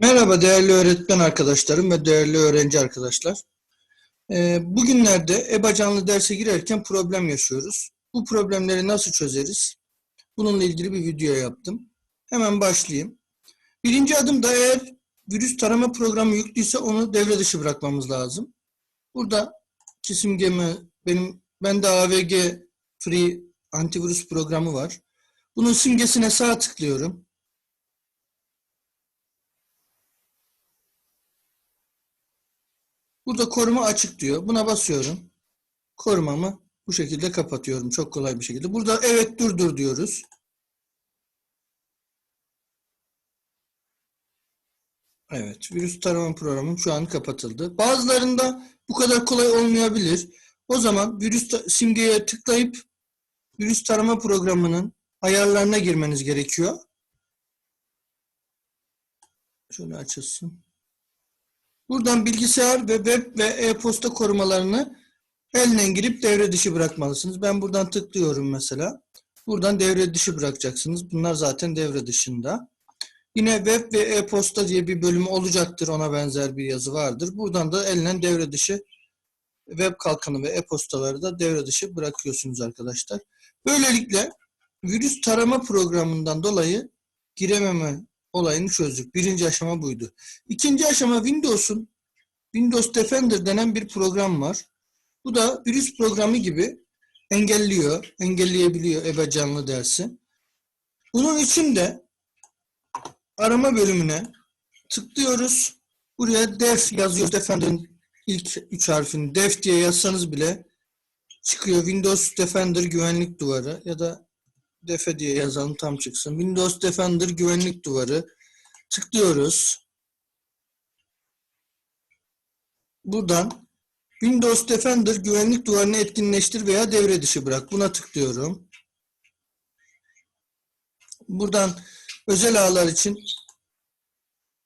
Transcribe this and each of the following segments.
Merhaba değerli öğretmen arkadaşlarım ve değerli öğrenci arkadaşlar. Ee, Bugünlerde EBA canlı derse girerken problem yaşıyoruz. Bu problemleri nasıl çözeriz? Bununla ilgili bir video yaptım. Hemen başlayayım. Birinci adımda eğer virüs tarama programı yüklüyse onu devre dışı bırakmamız lazım. Burada simgemi benim bende AVG Free antivirüs programı var. Bunun simgesine sağ tıklıyorum. Burada koruma açık diyor. Buna basıyorum. Korumamı bu şekilde kapatıyorum. Çok kolay bir şekilde. Burada evet durdur diyoruz. Evet. Virüs tarama programım şu an kapatıldı. Bazılarında bu kadar kolay olmayabilir. O zaman virüs simgeye tıklayıp virüs tarama programının ayarlarına girmeniz gerekiyor. Şöyle açılsın. Buradan bilgisayar ve web ve e-posta korumalarını elden girip devre dışı bırakmalısınız. Ben buradan tıklıyorum mesela. Buradan devre dışı bırakacaksınız. Bunlar zaten devre dışında. Yine web ve e-posta diye bir bölümü olacaktır. Ona benzer bir yazı vardır. Buradan da elden devre dışı web kalkanı ve e-postaları da devre dışı bırakıyorsunuz arkadaşlar. Böylelikle virüs tarama programından dolayı girememe olayını çözdük. Birinci aşama buydu. İkinci aşama Windows'un Windows Defender denen bir program var. Bu da virüs programı gibi engelliyor, engelleyebiliyor EBA canlı dersi. Bunun için de arama bölümüne tıklıyoruz. Buraya def yazıyoruz. Defender'ın ilk üç harfini def diye yazsanız bile çıkıyor. Windows Defender güvenlik duvarı ya da defe diye yazalım tam çıksın. Windows Defender güvenlik duvarı tıklıyoruz. Buradan Windows Defender güvenlik duvarını etkinleştir veya devre dışı bırak. Buna tıklıyorum. Buradan özel ağlar için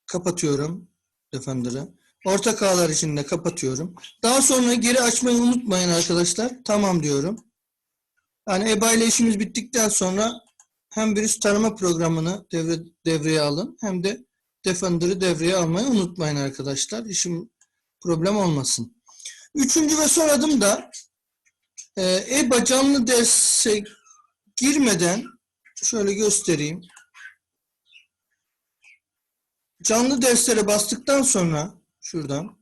kapatıyorum Defender'ı. Ortak ağlar için de kapatıyorum. Daha sonra geri açmayı unutmayın arkadaşlar. Tamam diyorum. Yani EBA ile işimiz bittikten sonra hem virüs tarama programını devre, devreye alın hem de Defender'ı devreye almayı unutmayın arkadaşlar. İşim problem olmasın. Üçüncü ve son adım da e, EBA canlı derse girmeden şöyle göstereyim. Canlı derslere bastıktan sonra şuradan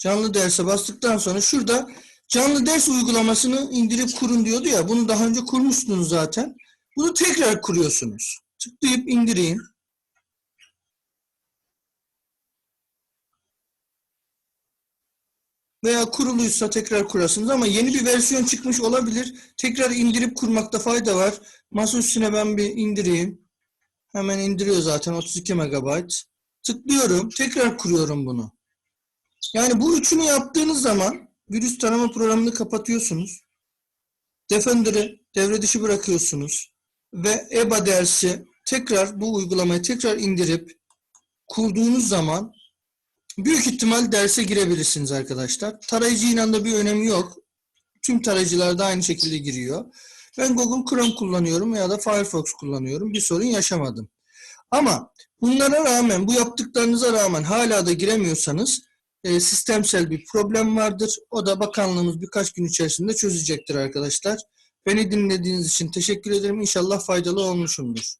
canlı derse bastıktan sonra şurada canlı ders uygulamasını indirip kurun diyordu ya. Bunu daha önce kurmuştunuz zaten. Bunu tekrar kuruyorsunuz. Tıklayıp indireyim. Veya kuruluysa tekrar kurasınız ama yeni bir versiyon çıkmış olabilir. Tekrar indirip kurmakta fayda var. Masa üstüne ben bir indireyim. Hemen indiriyor zaten 32 MB. Tıklıyorum. Tekrar kuruyorum bunu. Yani bu üçünü yaptığınız zaman virüs tarama programını kapatıyorsunuz. Defender'ı devre dışı bırakıyorsunuz. Ve EBA dersi tekrar bu uygulamayı tekrar indirip kurduğunuz zaman büyük ihtimal derse girebilirsiniz arkadaşlar. Tarayıcıyla da bir önemi yok. Tüm tarayıcılar da aynı şekilde giriyor. Ben Google Chrome kullanıyorum ya da Firefox kullanıyorum. Bir sorun yaşamadım. Ama bunlara rağmen, bu yaptıklarınıza rağmen hala da giremiyorsanız e, sistemsel bir problem vardır. O da bakanlığımız birkaç gün içerisinde çözecektir arkadaşlar. Beni dinlediğiniz için teşekkür ederim. İnşallah faydalı olmuşumdur.